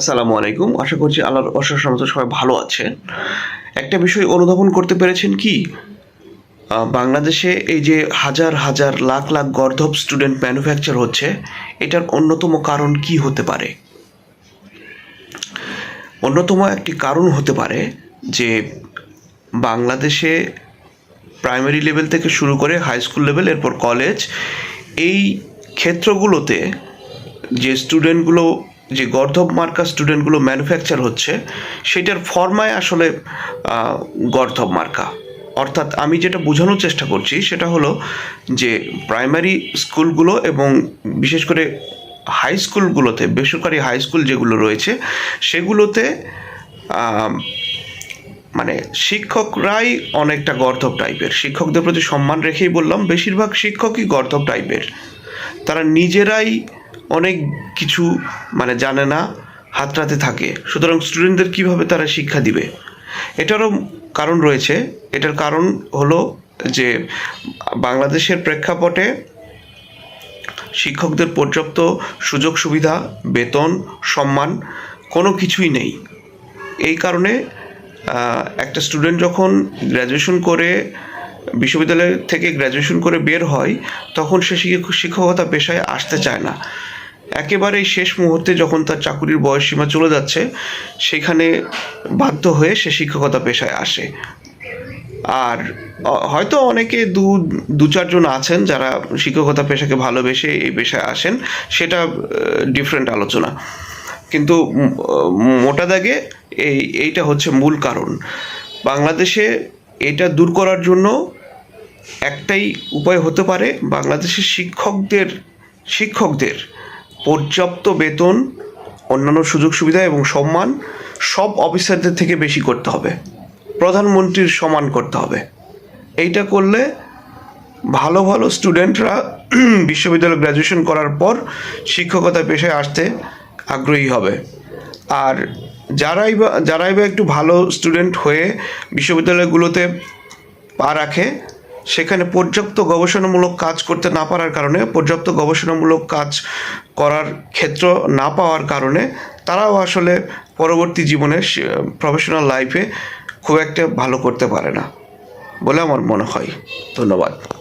আসসালামু আলাইকুম। আশা করছি আল্লাহর অশেষ রহমতে সবাই ভালো আছেন একটা বিষয় অনুধাবন করতে পেরেছেন কি? বাংলাদেশে এই যে হাজার হাজার লাখ লাখ গর্ধব স্টুডেন্ট ম্যানুফ্যাকচার হচ্ছে, এটার অন্যতম কারণ কি হতে পারে? অন্যতম একটি কারণ হতে পারে যে বাংলাদেশে প্রাইমারি লেভেল থেকে শুরু করে হাই স্কুল লেভেল এরপর কলেজ এই ক্ষেত্রগুলোতে যে স্টুডেন্টগুলো যে গর্ধব মার্কা স্টুডেন্টগুলো ম্যানুফ্যাকচার হচ্ছে, সেটার ফর্মায় আসলে গর্ধব মার্কা। অর্থাৎ আমি যেটা বোঝানোর চেষ্টা করছি সেটা হলো যে প্রাইমারি স্কুলগুলো এবং বিশেষ করে হাই স্কুলগুলোতে, বেসরকারি হাই স্কুল যেগুলো রয়েছে, সেগুলোতে মানে শিক্ষকরাই অনেকটা গর্ধব টাইপের। শিক্ষকদের প্রতি সম্মান রেখেই বললাম, বেশিরভাগ শিক্ষকই গর্ধব টাইপের। তারা নিজেরাই অনেক কিছু মানে জানে না, হাতড়াতে থাকে। সুতরাং স্টুডেন্টদের কীভাবে তারা শিক্ষা দিবে? এটারও কারণ রয়েছে। এটার কারণ হলো যে বাংলাদেশের প্রেক্ষাপটে শিক্ষকদের পর্যাপ্ত সুযোগ সুবিধা, বেতন, সম্মান কোনো কিছুই নেই। এই কারণে একটা স্টুডেন্ট যখন গ্র্যাজুয়েশন করে বিশ্ববিদ্যালয় থেকে গ্র্যাজুয়েশন করে বের হয়, তখন সে শিক্ষকতা পেশায় আসতে চায় না। একেবারেই শেষ মুহূর্তে যখন তার চাকুরির বয়সসীমা চলে যাচ্ছে, সেখানে বাধ্য হয়ে সে শিক্ষকতা পেশায় আসে। আর হয়তো অনেকে দু দু চারজন আছেন যারা শিক্ষকতা পেশাকে ভালোবেসে এই পেশায় আসেন, সেটা ডিফারেন্ট আলোচনা। কিন্তু মোটা দাগে এই, এইটা হচ্ছে মূল কারণ। বাংলাদেশে এটা দূর করার জন্য একটাই উপায় হতে পারে বাংলাদেশের শিক্ষকদের শিক্ষকদের পর্যাপ্ত বেতন, অন্যান্য সুযোগ সুবিধা এবং সম্মান সব অফিসারদের থেকে বেশি করতে হবে। প্রধানমন্ত্রীর সমান করতে হবে। এইটা করলে ভালো ভালো স্টুডেন্টরা বিশ্ববিদ্যালয় গ্র্যাজুয়েশন করার পর শিক্ষকতা পেশায় আসতে আগ্রহী হবে। আর যারাই বা যারাই বা একটু ভালো স্টুডেন্ট হয়ে বিশ্ববিদ্যালয়গুলোতে পা রাখে, সেখানে পর্যাপ্ত গবেষণামূলক কাজ করতে না পারার কারণে, পর্যাপ্ত গবেষণামূলক কাজ করার ক্ষেত্র না পাওয়ার কারণে তারাও আসলে পরবর্তী জীবনে প্রফেশনাল লাইফে খুব একটা ভালো করতে পারে না বলে আমার মনে হয়। ধন্যবাদ।